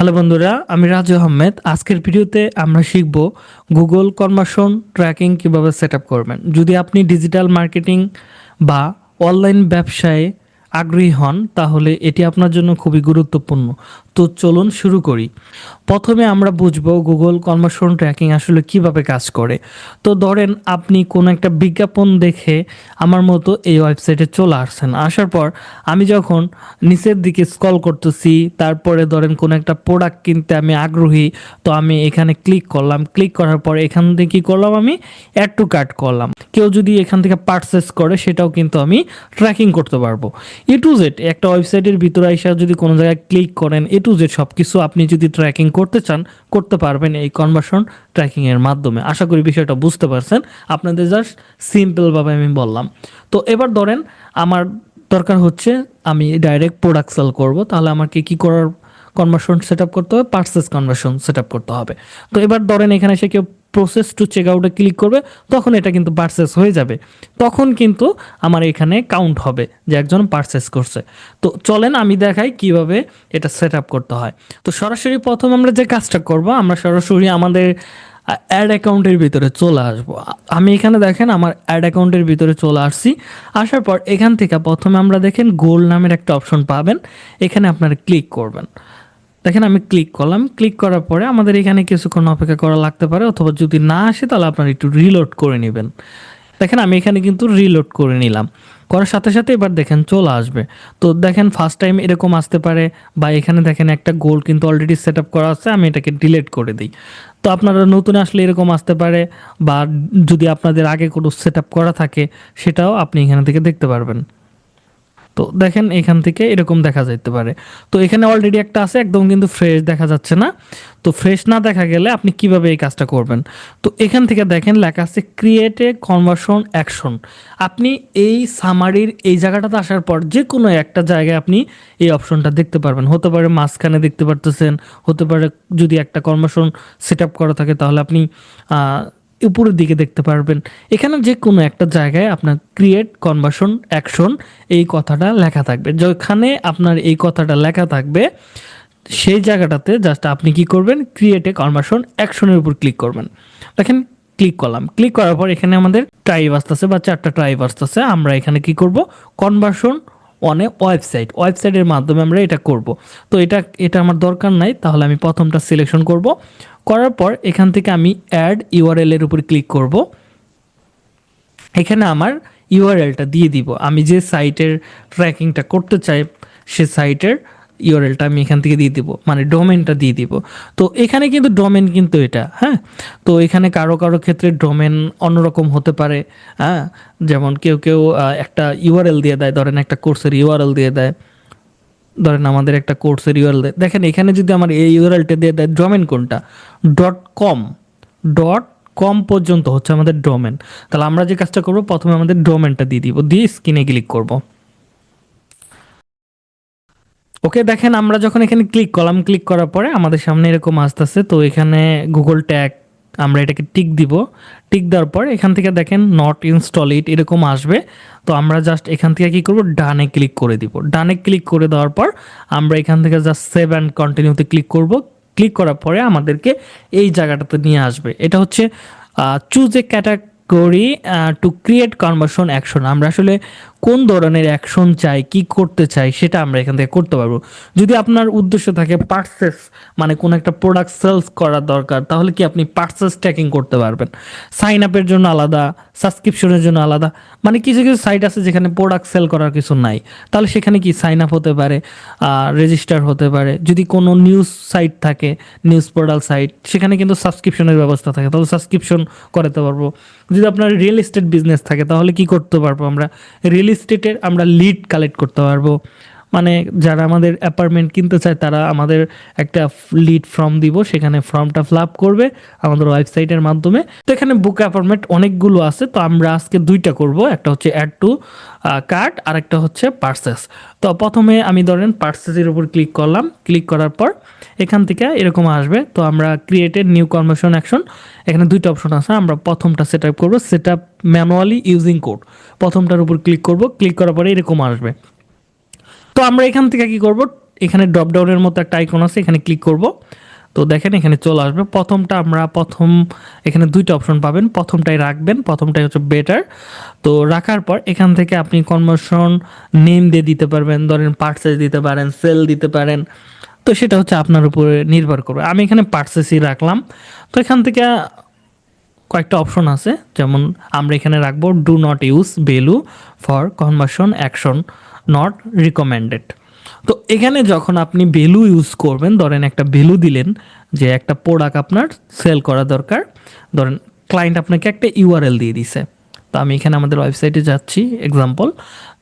Hello বন্ধুরা, আমি রাজু আহমেদ। আজকের ভিডিওতে আমরা শিখব গুগল কনভার্সন ট্র্যাকিং কীভাবে সেট করবেন। যদি আপনি ডিজিটাল মার্কেটিং বা অনলাইন ব্যবসায় আগ্রহী হন, তাহলে এটি আপনার জন্য খুবই গুরুত্বপূর্ণ। তো চলুন শুরু করি। প্রথমে আমরা বুঝব গুগল কনভার্সন ট্র্যাকিং আসলে কীভাবে কাজ করে। তো ধরেন আপনি কোনো একটা বিজ্ঞাপন দেখে আমার মতো এই ওয়েবসাইটে চলে আসছেন। আসার পর আমি যখন নিচের দিকে স্ক্রল করতেছি, তারপরে ধরেন কোনো একটা প্রোডাক্ট কিনতে আমি আগ্রহী, তো আমি এখানে ক্লিক করলাম। ক্লিক করার পর এখান থেকে কী করলাম আমি? অ্যাড টু কার্ট করলাম। কেউ যদি এখান থেকে পারচেস করে, সেটাও কিন্তু আমি ট্র্যাকিং করতে পারব। এ টু জেড একটা ওয়েবসাইটের ভিতরে এসে যদি কোনো জায়গায় ক্লিক করেন টু জেড সব কিছু আপনি যদি ট্র্যাকিং করতে চান, করতে পারবেন এই কনভার্সন ট্র্যাকিংয়ের মাধ্যমে। আশা করি বিষয়টা বুঝতে পারছেন। আপনাদের জাস্ট সিম্পলভাবে আমি বললাম। তো এবার ধরেন, আমার দরকার হচ্ছে আমি ডাইরেক্ট প্রোডাক্ট সেল করব, তাহলে আমাকে কি করার কনভার্সন সেট আপ করতে হবে? পার্সেস কনভার্সন সেট আপ করতে হবে। তো এবার ধরেন এখানে এসে কেউ প্রসেস টু চেক আউটে ক্লিক করবে, তখন এটা কিন্তু পার্সেস হয়ে যাবে। তখন কিন্তু আমার এখানে কাউন্ট হবে যে একজন পার্সেস করছে। তো চলেন আমি দেখাই কীভাবে এটা সেট আপ করতে হয়। তো সরাসরি প্রথম আমরা যে কাজটা করব, আমরা সরাসরি আমাদের অ্যাড অ্যাকাউন্টের ভিতরে চলে আসব। আমি এখানে দেখেন আমার অ্যাড অ্যাকাউন্টের ভিতরে চলে আসছি। আসার পর এখান থেকে প্রথমে আমরা দেখেন গোল নামের একটা অপশন পাবেন। এখানে আপনারা ক্লিক করবেন। দেখেন আমি ক্লিক করলাম। ক্লিক করার পরে আমাদের এখানে কিছুক্ষণ অপেক্ষা করা লাগতে পারে, অথবা যদি না আসে তাহলে আপনারা একটু রিলোড করে নেবেন। দেখেন আমি এখানে কিন্তু রিলোড করে নিলাম। করার সাথে সাথে এবার দেখেন চলে আসবে। তো দেখেন ফার্স্ট টাইম এরকম আসতে পারে, বা এখানে দেখেন একটা গোল কিন্তু অলরেডি সেট আপ করা আছে, আমি এটাকে ডিলিট করে দিই। তো আপনারা নতুন আসলে এরকম আসতে পারে, বা যদি আপনাদের আগে কোনো সেট আপ করা থাকে, সেটাও আপনি এখান থেকে দেখতে পারবেন। তো দেখেন এখান থেকে এরকম দেখা যাইতে পারে। তো এখানে অলরেডি একটা আছে, একদম কিন্তু ফ্রেশ দেখা যাচ্ছে না। তো ফ্রেশ না দেখা গেলে আপনি কীভাবে এই কাজটা করবেন? তো এখান থেকে দেখেন লেখা আছে ক্রিয়েট এ কনভার্সন অ্যাকশন আপনি এই সামারির এই জায়গাটাতে আসার পর যে কোনো একটা জায়গায় আপনি এই অপশনটা দেখতে পারবেন। হতে পারে মাঝখানে দেখতে পারতেছেন, হতে পারে যদি একটা কনভার্সন সেট আপ করা থাকে তাহলে আপনি উপরের দিকে দেখতে পারবেন। এখানে যে কোনো একটা জায়গায় আপনার ক্রিয়েট কনভার্সন অ্যাকশন এই কথাটা লেখা থাকবে। যেখানে আপনার এই কথাটা লেখা থাকবে, সেই জায়গাটাতে জাস্ট আপনি কি করবেন? ক্রিয়েট কনভার্সন অ্যাকশনের উপর ক্লিক করবেন। দেখেন ক্লিক করলাম। ক্লিক করার পর এখানে আমাদের ট্রাইব আসতেছে বা চারটা ট্রাইব আসতেছে। আমরা এখানে কি করব? কনভার্সন অনে ওয়েবসাইট। ওয়েবসাইটের মাধ্যমে আমরা এটা করব। তো এটা এটা আমার দরকার নাই, তাহলে আমি প্রথমটা সিলেকশন করব। করার পর এখান থেকে আমি অ্যাড ইউআরএল এর উপর ক্লিক করব। এখানে আমার ইউআরএলটা দিয়ে দিব। আমি যে সাইটের ট্র্যাকিংটা করতে চাই, সে সাইটের ইউআরএলটা আমি এখান থেকে দিয়ে দিব মানে ডোমেনটা দিয়ে দিব। তো এখানে কিন্তু ডোমেন কিন্তু এটা হ্যাঁ? তো এখানে কারও কারও ক্ষেত্রে ডোমেন অন্যরকম হতে পারে হ্যাঁ? যেমন কেউ কেউ একটা ইউআরএল দিয়ে দেয়, ধরেন একটা কোর্সের ইউআরএল দিয়ে দেয়, ধরেন আমাদের একটা কোর্সের ইউআরএল দেয়। দেখেন, এখানে যদি আমার এই ইউআরএলটা দিয়ে দেয় ডোমেন কোনটা? ডট কম ডট কম পর্যন্ত হচ্ছে আমাদের ডোমেন তাহলে আমরা যে কাজটা করব, প্রথমে আমাদের ডোমেনটা দিয়ে দিব, দিয়ে স্ক্রিনে ক্লিক করব। ওকে, দেখেন, আমরা যখন এখানে ক্লিক করলাম ক্লিক করার পরে আমাদের সামনে এরকম আসতেছে, তো এখানে গুগল ট্যাগ আমরা এটাকে টিক দিব। টিক দেওয়ার পর এখান থেকে দেখেন নট ইনস্টল ইট এরকম আসবে। তো আমরা জাস্ট এখান থেকে কি করব? ডানে ক্লিক করে দিব। ডানে ক্লিক করে দেওয়ার পর আমরা এখান থেকে জাস্ট সেভ অ্যান্ড কন্টিনিউতে ক্লিক করব। ক্লিক করার পরে আমাদেরকে এই জায়গাটাতে নিয়ে আসবে। এটা হচ্ছে choose a category to create conversion action আমরা আসলে কোন ধরনের অ্যাকশন চাই, কি করতে চাই, সেটা আমরা এখান থেকে করতে পারব। যদি আপনার উদ্দেশ্য থাকে পার্সেস মানে কোন একটা প্রোডাক্ট সেলস করার দরকার, তাহলে কি আপনি পার্সেস ট্র্যাকিং করতে পারবেন। সাইন আপের জন্য আলাদা সাবস্ক্রিপশনের জন্য আলাদা মানে কিছু কিছু সাইট আছে যেখানে প্রোডাক্ট সেল করার কিছু নাই। তাহলে সেখানে কি সাইন আপ হতে পারে রেজিস্টার হতে পারে। যদি কোনো নিউজ সাইট থাকে নিউজ পোর্টাল সাইট সেখানে কিন্তু সাবস্ক্রিপশনের ব্যবস্থা থাকে। তাহলে সাবস্ক্রিপশন করাতে পারব। যদি আপনার রিয়েল এস্টেট বিজনেস থাকে, তাহলে কি করতে পারব আমরা? রিয়েল এস্টেটের আমরা লিড কালেক্ট করতে পারব। মানে যারা আমাদের অ্যাপার্টমেন্ট কিনতে চায়, তারা আমাদের একটা লিড ফর্ম দিব, সেখানে ফর্মটা ফিল আপ করবে আমাদের ওয়েবসাইটের মাধ্যমে। তো এখানে বুক অ্যাপার্টমেন্ট অনেকগুলো আছে, তো আমরা আজকে দুইটা করব, একটা হচ্ছে অ্যাড টু কার্ড আর একটা হচ্ছে পার্সেস তো প্রথমে আমি ধরেন পার্সেসের উপর ক্লিক করলাম ক্লিক করার পর এখান থেকে এরকম আসবে। তো আমরা ক্রিয়েটেড নিউ কনভার্সন অ্যাকশন এখানে দুইটা অপশন আছে, আমরা প্রথমটা সেট আপ করব set up manually using code প্রথমটার উপর ক্লিক করব ক্লিক করার পরে এরকম আসবে। তো আমরা এখান থেকে কি করব? এখানে ড্রপডাউনের মতো একটা আইকন আছে, এখানে ক্লিক করব। তো দেখেন এখানে চলে আসবে। প্রথমটা আমরা প্রথম, এখানে দুইটা অপশন পাবেন। প্রথমটাই রাখবেন, প্রথমটাই হচ্ছে বেটার তো রাখার পর এখান থেকে আপনি কনভার্সন নেম দিয়ে দিতে পারবেন। ধরেন পার্সেস দিতে পারেন সেল দিতে পারেন। তো সেটা হচ্ছে আপনার উপরে নির্ভর করবে। আমি এখানে পার্সেসই রাখলাম। তো এখান থেকে কয়েকটা অপশন আছে। যেমন আমরা এখানে রাখব do not use value for conversion action not recommended তো এখানে যখন আপনি ভ্যালু ইউজ করবেন, ধরেন একটা ভ্যালু দিলেন যে একটা প্রোডাক্ট আপনার সেল করা দরকার, ধরেন ক্লায়েন্ট আপনাকে একটা ইউআরএল দিয়ে দিছে। তো আমি এখানে আমাদের ওয়েবসাইটে যাচ্ছি এক্সাম্পল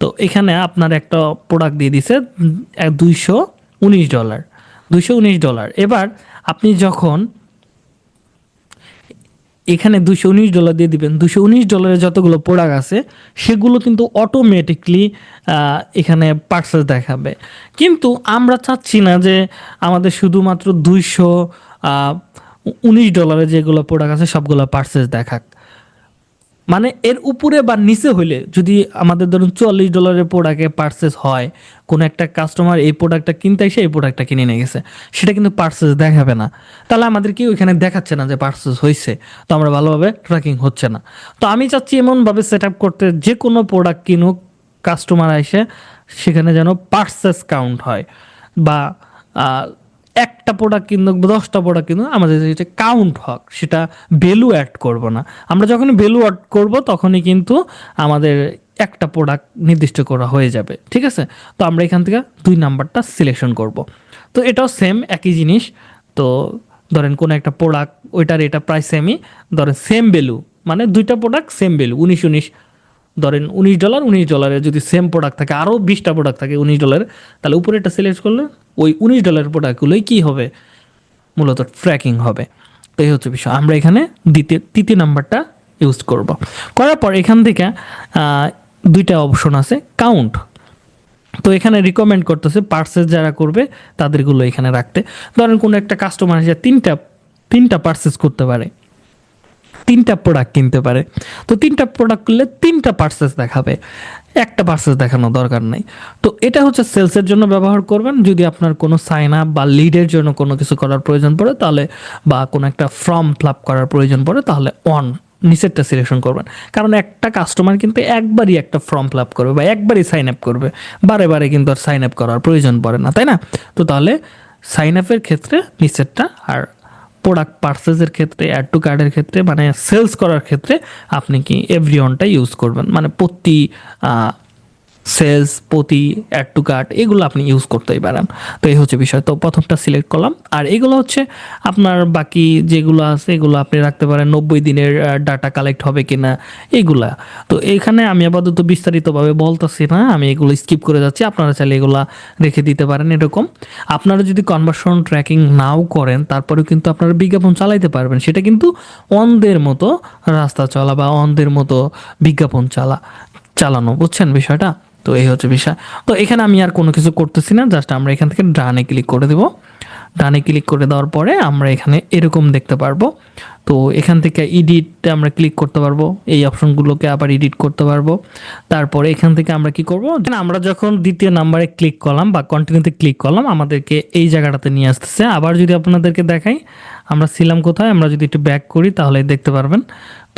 তো এখানে আপনার একটা প্রোডাক্ট দিয়ে দিছে দুইশো উনিশ ডলার দুইশো উনিশ ডলার এবার আপনি যখন এখানে দুশো উনিশ ডলার দিয়ে দিবেন। দুশো উনিশ ডলারের যতগুলো প্রোডাক্ট আছে, সেগুলো কিন্তু অটোমেটিকলি এখানে পার্সেস দেখাবে। কিন্তু আমরা চাচ্ছি না যে আমাদের শুধুমাত্র দুইশো উনিশ ডলারে যেগুলো প্রোডাক্ট আছে, সবগুলো পার্সেস দেখাক। মানে এর উপরে বা নিচে হইলে যদি আমাদের ধরুন চুয়াল্লিশ ডলারের প্রোডাক্টে পার্সেস হয়, কোনো একটা কাস্টমার এই প্রোডাক্টটা কিনতে এসে এই প্রোডাক্টটা কিনে নিয়ে গেছে, সেটা কিন্তু পার্সেস দেখাবে না। তাহলে আমাদের কি ওইখানে দেখাচ্ছে না যে পার্সেস হয়েছে তো আমরা ভালোভাবে ট্র্যাকিং হচ্ছে না। তো আমি চাচ্ছি এমনভাবে সেট আপ করতে যে কোনো প্রোডাক্ট কিনুক কাস্টমার এসে সেখানে যেন পার্সেস কাউন্ট হয় বা একটা প্রোডাক্ট কিনুক দশটা প্রোডাক্ট কিনুক, আমাদের যেটা কাউন্ট হোক, সেটা ভ্যালু অ্যাড করব না। আমরা যখনই ভ্যালু অ্যাড করব, তখনই কিন্তু আমাদের একটা প্রোডাক্ট নির্দিষ্ট করা হয়ে যাবে, ঠিক আছে? তো আমরা এখান থেকে দুই নাম্বারটা সিলেকশন করব। তো এটাও সেম একই জিনিস। তো ধরেন কোনো একটা প্রোডাক্ট ওইটার এটা প্রায় সেমই ধরেন সেম ভ্যালু মানে দুইটা প্রোডাক্ট সেম ভ্যালু উনিশ উনিশ। ধরেন উনিশ ডলার উনিশ ডলারের যদি সেম প্রোডাক্ট থাকে, আরও বিশটা প্রোডাক্ট থাকে উনিশ ডলারের তাহলে উপরে এটা সিলেক্ট করলে ওই উনিশ ডলারের প্রোডাক্টগুলোই কী হবে? মূলত ট্র্যাকিং হবে। তো এই হচ্ছে বিষয়। আমরা এখানে দ্বিতীয়, তৃতীয় নাম্বারটা ইউজ করব। করার পর এখান থেকে দুইটা অপশন আছে কাউন্ট তো এখানে রিকমেন্ড করতেছে পার্সেস যারা করবে, তাদেরগুলো এখানে রাখতে। ধরেন কোনো একটা কাস্টমার এসে তিনটা তিনটা পার্সেস করতে পারে। তিনটা প্রোডাক্ট কিনতে পারে। তো তিনটা প্রোডাক্ট করলে তিনটা পার্সেস দেখাবে। একটা পার্সেস দেখানো দরকার নাই। তো এটা হচ্ছে সেলসের জন্য ব্যবহার করবেন। যদি আপনার কোনো সাইন আপ বা লিডের জন্য কোনো কিছু করার প্রয়োজন পড়ে, তাহলে বা কোনো একটা ফর্ম ফিল আপ করার প্রয়োজন পড়ে, তাহলে অন নিচেরটা সিলেকশন করবেন। কারণ একটা কাস্টমার কিন্তু একবারই একটা ফর্ম ফিল আপ করবে বা একবারই সাইন আপ করবে। বারে বারে কিন্তু আর সাইন আপ করার প্রয়োজন পড়ে না, তাই না? তো তাহলে সাইন আপের ক্ষেত্রে নিচেরটা আর প্রোডাক্ট পার্সেসের ক্ষেত্রে অ্যাড টু কার্ডের ক্ষেত্রে মানে সেলস করার ক্ষেত্রে আপনি কি এভরিওনটা ইউজ করবেন? মানে প্রতি সেলস পতি অ্যাড টু কার্ট এগুলো আপনি ইউজ করতেই পারেন। তো এই হচ্ছে বিষয়। তো প্রথমটা সিলেক্ট করলাম। আর এগুলো হচ্ছে আপনার বাকি যেগুলো আছে, এগুলো আপনি রাখতে পারেন। নব্বই দিনের ডাটা কালেক্ট হবে কিনা, এগুলা। তো এখানে আমি আপাতত বিস্তারিতভাবে বলতেছি না। আমি এগুলো স্কিপ করে যাচ্ছি। আপনারা চাইলে এগুলা রেখে দিতে পারেন এরকম। আপনারা যদি কনভার্সন ট্র্যাকিং নাও করেন, তারপরেও কিন্তু আপনারা বিজ্ঞাপন চালাইতে পারবেন। সেটা কিন্তু অন্ধের মতো রাস্তা চলা বা অন্ধের মতো বিজ্ঞাপন চালা, চালানো। বুঝছেন বিষয়টা? তো এই হচ্ছে বিষয়। তো এখানে আমি আর কোনো কিছু করতেছি না জাস্ট আমরা এখান থেকে ডানে ক্লিক করে দেব। ডানে ক্লিক করে দেওয়ার পরে আমরা এখানে এরকম দেখতে পারব। তো এখান থেকে এডিটে আমরা ক্লিক করতে পারব, এই অপশনগুলোকে আবার এডিট করতে পারব। তারপরে এখান থেকে আমরা কি করব? আমরা যখন দ্বিতীয় নাম্বারে ক্লিক করলাম বা কন্টিনিউতে ক্লিক করলাম, আমাদেরকে এই জায়গাটাতে নিয়ে আসতেছে। আবার যদি আপনাদেরকে দেখাই, আমরা ছিলাম কোথায়? আমরা যদি একটু ব্যাক করি তাহলে দেখতে পারবেন।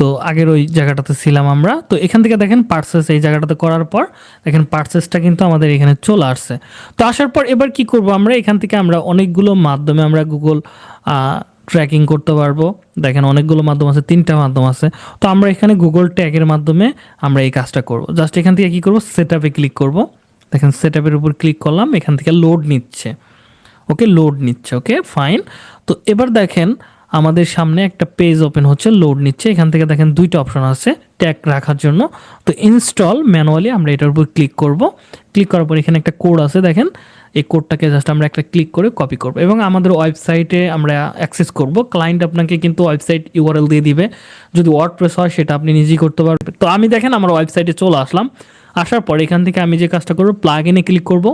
তো আগের ওই জায়গাটাতে ছিলাম আমরা। তো এখান থেকে দেখেন পার্সেস এই জায়গাটাতে করার পর, দেখেন পার্সেসটা কিন্তু আমাদের এখানে চলে আসছে। তো আসার পর এবার কি করব আমরা? এখান থেকে আমরা অনেকগুলো মাধ্যমে আমরা গুগল ট্র্যাকিং করতে পারব। দেখেন অনেকগুলো মাধ্যম আছে, তিনটা মাধ্যম আছে। তো আমরা এখানে গুগল ট্যাগের মাধ্যমে আমরা এই কাজটা করব। জাস্ট এখান থেকে কি করব? সেট আপে ক্লিক করব। দেখেন সেট আপের উপর ক্লিক করলাম, এখান থেকে লোড নিচ্ছে। ওকে লোড নিচ্ছে। ওকে ফাইন তো এবার দেখেন আমাদের সামনে একটা পেজ ওপেন হচ্ছে লোড নিচ্ছে। এখান থেকে দেখেন দুইটা অপশন আছে ট্যাগ রাখার জন্য। তো ইনস্টল ম্যানুয়ালি আমরা এটার উপর ক্লিক করব। ক্লিক করার পর এখানে একটা কোড আছে, দেখেন। এই কোডটাকে জাস্ট আমরা একটা ক্লিক করে কপি করব। এবং আমাদের ওয়েবসাইটে আমরা অ্যাক্সেস করব। ক্লায়েন্ট আপনাকে কিন্তু ওয়েবসাইট ইউআরএল দিয়ে দিবে। যদি ওয়ার্ডপ্রেস হয়, সেটা আপনি নিজেই করতে পারবেন। তো আমি দেখেন আমার ওয়েবসাইটে চলে আসলাম। আসার পর এখান থেকে আমি যে কাজটা করব প্লাগ ইনে ক্লিক করব।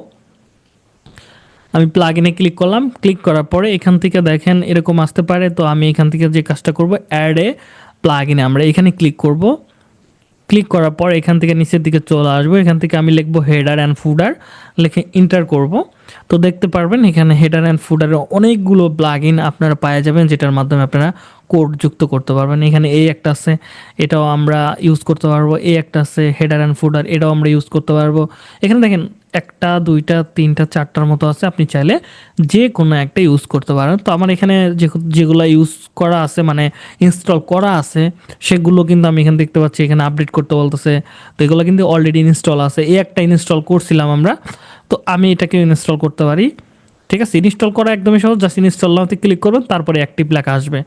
আমি প্লাগ ইনে ক্লিক করলাম। ক্লিক করার পরে এখান থেকে দেখেন এরকম আসতে পারে। তো আমি এখান থেকে যে কাজটা করব অ্যাডে প্লাগ ইনে আমরা এখানে ক্লিক করব। ক্লিক করার পর এখান থেকে নিচের দিকে চলে আসব। এখান থেকে আমি লিখব হেডার অ্যান্ড ফুডার লিখে ইন্টার করব। তো দেখতে পারবেন, এখানে হেডার অ্যান্ড ফুডারের অনেকগুলো প্লাগইন আপনারা পাওয়া যাবেন, যেটার মাধ্যমে আপনারা কোড যুক্ত করতে পারবেন। এখানে এই একটা আছে, এটাও আমরা ইউজ করতে পারব। এই একটা আছে হেডার অ্যান্ড ফুডার এটাও আমরা ইউজ করতে পারব। এখানে দেখেন, একটা, দুইটা, তিনটা, চারটার মতো আছে। আপনি চাইলে যে কোনো একটা ইউজ করতে পারেন। তো আমার এখানে যেগুলো ইউজ করা আছে মানে ইনস্টল করা আছে, সেগুলো কিন্তু আমি এখানে দেখতে পাচ্ছি। এখানে আপডেট করতে বলতেছে। তো এগুলো কিন্তু অলরেডি ইনস্টল আছে। এই একটা ইনস্টল করছিলাম আমরা। তো আমি এটাকে ইনস্টল করতে পারি। ঠিক আছে ইনস্টল করা একদমই সহজ। জাস্ট ইনস্টল নাওতে ক্লিক করবেন, তারপরে অ্যাক্টিভ লেখা আসবে।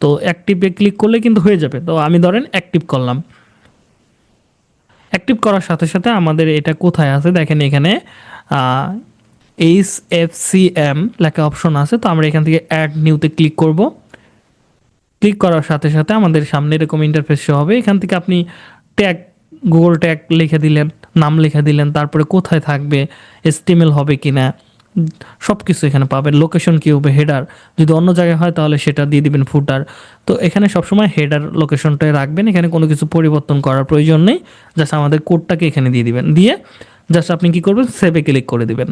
তো অ্যাক্টিভে ক্লিক করলে কিন্তু হয়ে যাবে। তো আমি ধরেন অ্যাক্টিভ করলাম। অ্যাক্টিভ করার সাথে সাথে আমাদের এটা কোথায় আছে? দেখেন এখানে এইচ এফ সি এম লেখা অপশন আছে। তো আমরা এখান থেকে অ্যাড নিউতে ক্লিক করব। ক্লিক করার সাথে সাথে আমাদের সামনে এরকম ইন্টারফেস হবে। এখান থেকে আপনি ট্যাগ গুগল ট্যাগ লিখে দিলেন। নাম লিখে দিলেন, তারপরে কোথায় থাকবে, এস্টিমেল হবে কি না সব কিছু এখানে পাবেন। লোকেশন কী হবে হেডার যদি অন্য জায়গায় হয় তাহলে সেটা দিয়ে দিবেন ফুটার তো এখানে সবসময় হেডার লোকেশনটাই রাখবেন, এখানে কোনো কিছু পরিবর্তন করার প্রয়োজন নেই। জাস্ট আমাদের কোডটাকে এখানে দিয়ে দিবেন। দিয়ে জাস্ট আপনি কি করবেন সেভে ক্লিক করে দিবেন।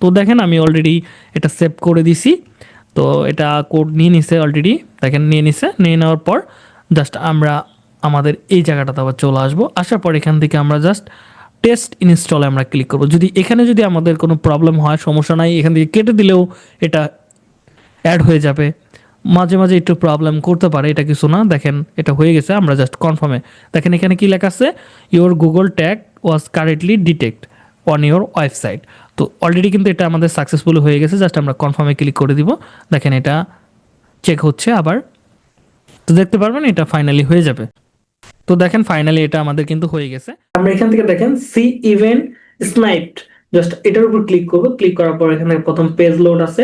তো দেখেন আমি অলরেডি এটা সেভ করে দিছি। তো এটা কোড নিয়ে নিছে অলরেডি দেখেন নিয়ে নিছে, নিয়ে নেওয়ার পর জাস্ট আমরা আমাদের এই জায়গাটাতে আবার চলে আসব। আসার পর এখান থেকে আমরা জাস্ট টেস্ট ইনস্টলে আমরা ক্লিক করব। যদি এখানে যদি আমাদের কোনো প্রবলেম হয়, সমস্যা নাই, এখান থেকে কেটে দিলেও এটা অ্যাড হয়ে যাবে। মাঝে মাঝে একটু প্রবলেম করতে পারে, এটা কিছু না। দেখেন, এটা হয়ে গেছে, আমরা জাস্ট কনফার্মে দেখেন, এখানে কি লেখা আছে? Your Google tag was currently detect on your website তো অলরেডি কিন্তু এটা আমাদের সাকসেসফুল হয়ে গেছে জাস্ট আমরা কনফার্মে ক্লিক করে দিব। দেখেন, এটা চেক হচ্ছে আবার। তো দেখতে পারবেন, এটা ফাইনালি হয়ে যাবে। তো দেখেন ফাইনালি এটা আমাদের কিন্তু হয়ে গেছে। আমরা এখান থেকে দেখেন সি ইভেন্ট স্নাইপড জাস্ট এটার উপর ক্লিক করব। ক্লিক করার পর এখানে প্রথম পেজ লোড আছে।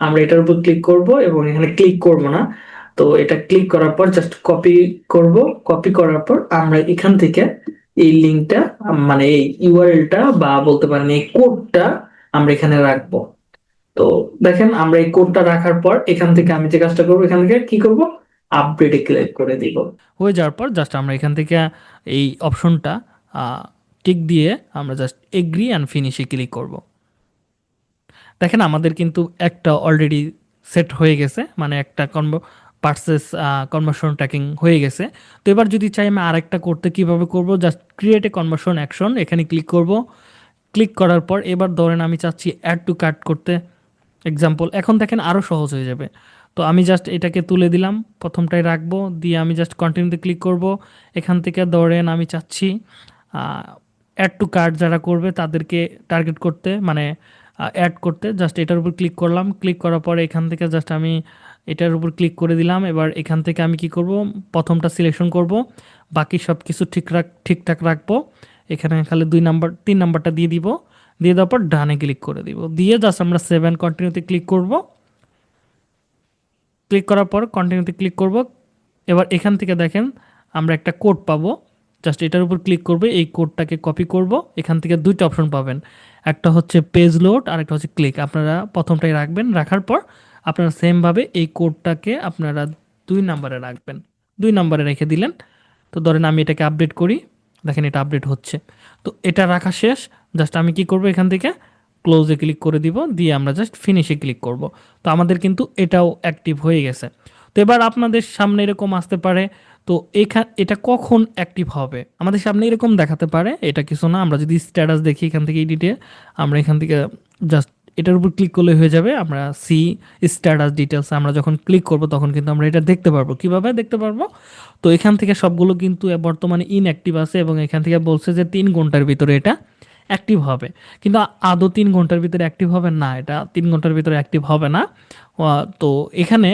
আমরা এটার উপর ক্লিক করব এবং এখানে ক্লিক করব না। তো এটা ক্লিক করার পর জাস্ট কপি করব। কপি করার পর আমরা এখান থেকে এই লিঙ্কটা মানে এই ইউআরএলটা বা বলতে পারেন এই কোডটা আমরা এখানে রাখব। তো দেখেন আমরা এই কোডটা রাখার পর এখান থেকে আমি যে কাজটা করব, এখান থেকে কি করব? আপডেটে ক্লিক করে দিব। হয়ে যাওয়ার পর জাস্ট আমরা এখান থেকে, এই অপশনটা টিক দিয়ে আমরা জাস্ট এগ্রি অ্যান্ড ফিনিশে ক্লিক করব। দেখেন আমাদের কিন্তু একটা অলরেডি সেট হয়ে গেছে মানে একটা কনভ পার্সেস কনভার্সন ট্র্যাকিং হয়ে গেছে। তো এবার যদি চাই আমি আরেকটা করতে কীভাবে করব just create a conversion action এখানে ক্লিক করব। ক্লিক করার পর এবার ধরেন আমি চাচ্ছি অ্যাড টু কাট করতে। এক্সাম্পল এখন দেখেন আরও সহজ হয়ে যাবে। তো আমি জাস্ট এটাকে তুলে দিলাম। প্রথমটাই রাখব, দিয়ে আমি জাস্ট কন্টিনিউতে ক্লিক করব। এখান থেকে ধরেন আমি চাচ্ছি অ্যাড টু কার্ট যারা করবে তাদেরকে টার্গেট করতে মানে অ্যাড করতে। জাস্ট এটার উপর ক্লিক করলাম। ক্লিক করার পরে এখান থেকে জাস্ট আমি এটার উপর ক্লিক করে দিলাম। এবার এখান থেকে আমি কি করব? প্রথমটা সিলেকশন করব। বাকি সব কিছু ঠিক রাখ, ঠিকঠাক রাখব। এখানে খালি দুই নাম্বার তিন নাম্বারটা দিয়ে দিব। দিয়ে দেওয়ার পর ডানে ক্লিক করে দিব। দিয়ে জাস্ট আমরা সেভেন কন্টিনিউতে ক্লিক করব। ক্লিক করার পর কন্টিনিউতে ক্লিক করব। এবার এখান থেকে দেখেন আমরা একটা কোড পাবো। জাস্ট এটার উপর ক্লিক করবে, এই কোডটাকে কপি করব। এখান থেকে দুইটা অপশন পাবেন। একটা হচ্ছে পেজ লোড আর একটা হচ্ছে ক্লিক আপনারা প্রথমটাই রাখবেন, রাখার পর আপনারা সেমভাবে এই কোডটাকে আপনারা দুই নাম্বারে রাখবেন। দুই নাম্বারে রেখে দিলেন। তো ধরেন আমি এটাকে আপডেট করি। দেখেন এটা আপডেট হচ্ছে। তো এটা রাখা শেষ। জাস্ট আমি কি করব এখান থেকে? ক্লোজে ক্লিক করে দিব, দিয়ে আমরা জাস্ট ফিনিশে ক্লিক করব। তো আমাদের কিন্তু এটাও অ্যাক্টিভ হয়ে গেছে। তো এবার আপনাদের সামনে এরকম আসতে পারে, তো এখান এটা কখন অ্যাক্টিভ হবে? আমাদের সামনে এরকম দেখাতে পারে, এটা কিছু না, আমরা যদি স্ট্যাটাস দেখি এখান থেকে এডিটে আমরা এখান থেকে জাস্ট এটার উপর ক্লিক করলে হয়ে যাবে, আমরা সি স্ট্যাটাস ডিটেলস আমরা যখন ক্লিক করব, তখন কিন্তু আমরা এটা দেখতে পারব। কীভাবে দেখতে পারব? তো এখান থেকে সবগুলো কিন্তু বর্তমানে ইনঅ্যাক্টিভ আছে এবং এখান থেকে বলছে যে তিন ঘণ্টার ভিতরে এটা অ্যাক্টিভ হবে। কিন্তু আদৌ তিন ঘণ্টার ভিতরে অ্যাক্টিভ হবে? না, এটা তিন ঘণ্টার ভিতরে অ্যাক্টিভ হবে না। তো এখানে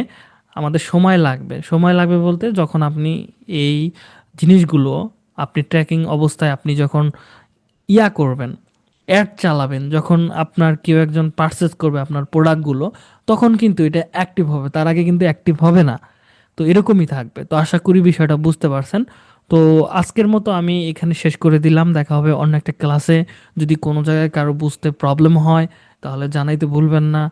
আমাদের সময় লাগবে। সময় লাগবে বলতে যখন আপনি এই জিনিসগুলো, আপনি ট্র্যাকিং অবস্থায় আপনি যখন ইয়া করবেন অ্যাড চালাবেন, যখন আপনার কেউ একজন পারচেস করবে আপনার প্রোডাক্টগুলো তখন কিন্তু এটা অ্যাক্টিভ হবে। তার আগে কিন্তু অ্যাক্টিভ হবে না। তো এরকমই থাকবে। তো আশা করি বিষয়টা বুঝতে পারছেন। তো আজকের মতো আমি এখানে শেষ করে দিলাম। দেখা হবে অন্য একটা ক্লাসে যদি কোনো জায়গায় কারও বুঝতে প্রবলেম হয়, তাহলে জানাইতে ভুলবেন না।